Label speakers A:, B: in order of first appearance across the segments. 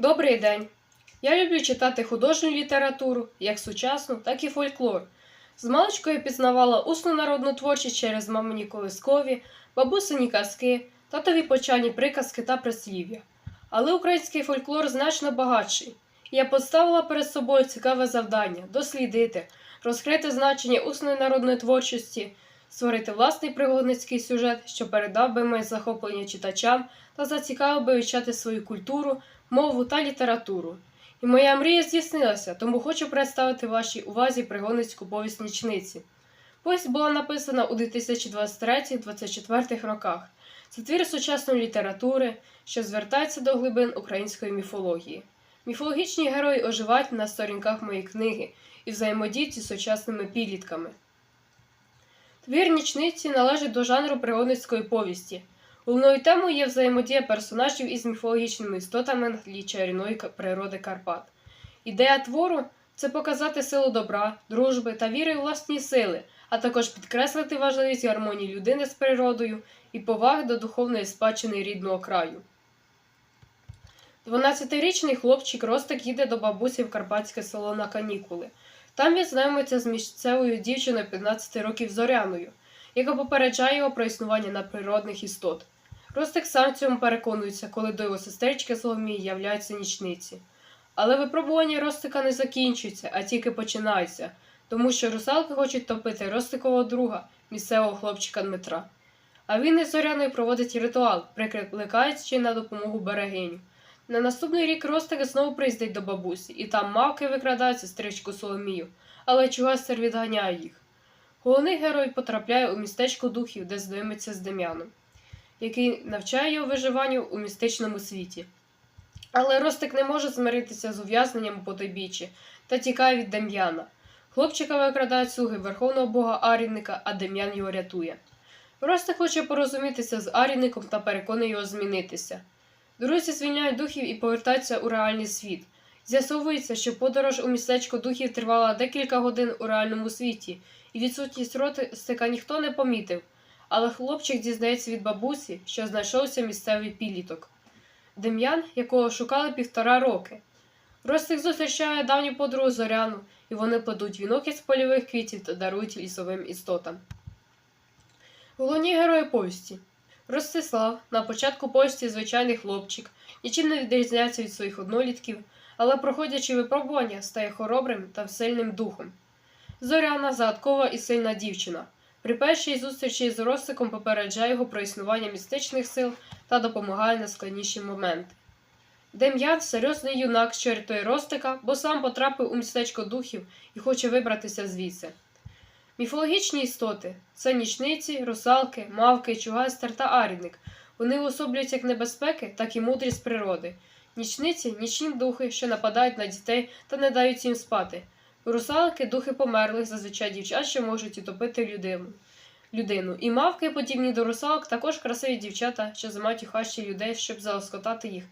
A: Добрий день! Я люблю читати художню літературу, як сучасну, так і фольклор. З маличкою пізнавала усну народну творчість через мамині колискові, бабусині казки, татові почальні приказки та прислів'я. Але український фольклор значно багатший. Я поставила перед собою цікаве завдання дослідити, розкрити значення усної народної творчості, створити власний пригодницький сюжет, що передав би моє захоплення читачам та зацікавив би вивчати свою культуру, мову та літературу. І моя мрія здійснилася, тому хочу представити вашій увазі пригодницьку повість нічниці. Повість була написана у 2023-2024 роках. Це твір сучасної літератури, що звертається до глибин української міфології. Міфологічні герої оживають на сторінках моєї книги і взаємодіють зі сучасними підлітками. Твір нічниці належить до жанру пригодницької повісті. Головною темою є взаємодія персонажів із міфологічними істотами на чарівної природи Карпат. Ідея твору це показати силу добра, дружби та віри у власні сили, а також підкреслити важливість гармонії людини з природою і поваги до духовної спадщини рідного краю. 12-річний хлопчик Ростик їде до бабусі в карпатське село на канікули. Там він знайомиться з місцевою дівчиною 15 років Зоряною, яка попереджає його про існування надприродних істот. Ростик сам цьому переконується, коли до його сестрички Соломії являються нічниці. Але випробування Ростика не закінчується, а тільки починаються, тому що русалки хочуть топити Ростикового друга, місцевого хлопчика Дмитра. А він із Зоряною проводить ритуал, прикликаючи на допомогу берегиню. На наступний рік Ростик знову приїздить до бабусі, і там мавки викрадають сестричку Соломію, але Чугастер відганяє їх. Головний герой потрапляє у містечко духів, де знайомиться з Дем'яном, який навчає його виживанню у містичному світі. Але Ростик не може змиритися з ув'язненням у потойбіччі та тікає від Дем'яна. Хлопчика викрадають слуги верховного бога Арівника, а Дем'ян його рятує. Ростик хоче порозумітися з Арівником та переконує його змінитися. Друзі звільняють духів і повертаються у реальний світ. З'ясовується, що подорож у містечко духів тривала декілька годин у реальному світі, і відсутність ротика ніхто не помітив. Але хлопчик дізнається від бабусі, що знайшовся місцевий підліток. Дем'ян, якого шукали півтора роки. Ростик зустрічає давню подругу Зоряну, і вони плетуть вінок із польових квітів та дарують лісовим істотам. Головні герої повісті. Ростислав на початку повісті звичайний хлопчик, нічим не відрізняється від своїх однолітків, але, проходячи випробування, стає хоробрим та сильним духом. Зоряна загадкова і сильна дівчина. При першій зустрічі з Ростиком попереджає його про існування містичних сил та допомагає на складніші моменти. Дем'ян серйозний юнак, що рятує Ростика, бо сам потрапив у містечко духів і хоче вибратися звідси. Міфологічні істоти це нічниці, русалки, мавки, чугайстер та арівник. Вони уособлюють як небезпеки, так і мудрість природи. Нічниці нічні духи, що нападають на дітей та не дають їм спати. Русалки духи померлих, зазвичай дівчат, що можуть утопити людину. людину. І мавки, подібні до русалок, також красиві дівчата, що займають у хащі людей, щоб залоскотати їх.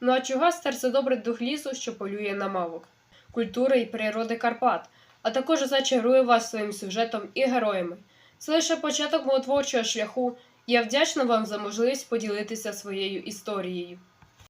A: Ну а чугастер це добрий дух лісу, що полює на мавок. Культури і природи Карпат а також зачарує вас своїм сюжетом і героями. Це лише початок мого творчого шляху. Я вдячна вам за можливість поділитися своєю історією.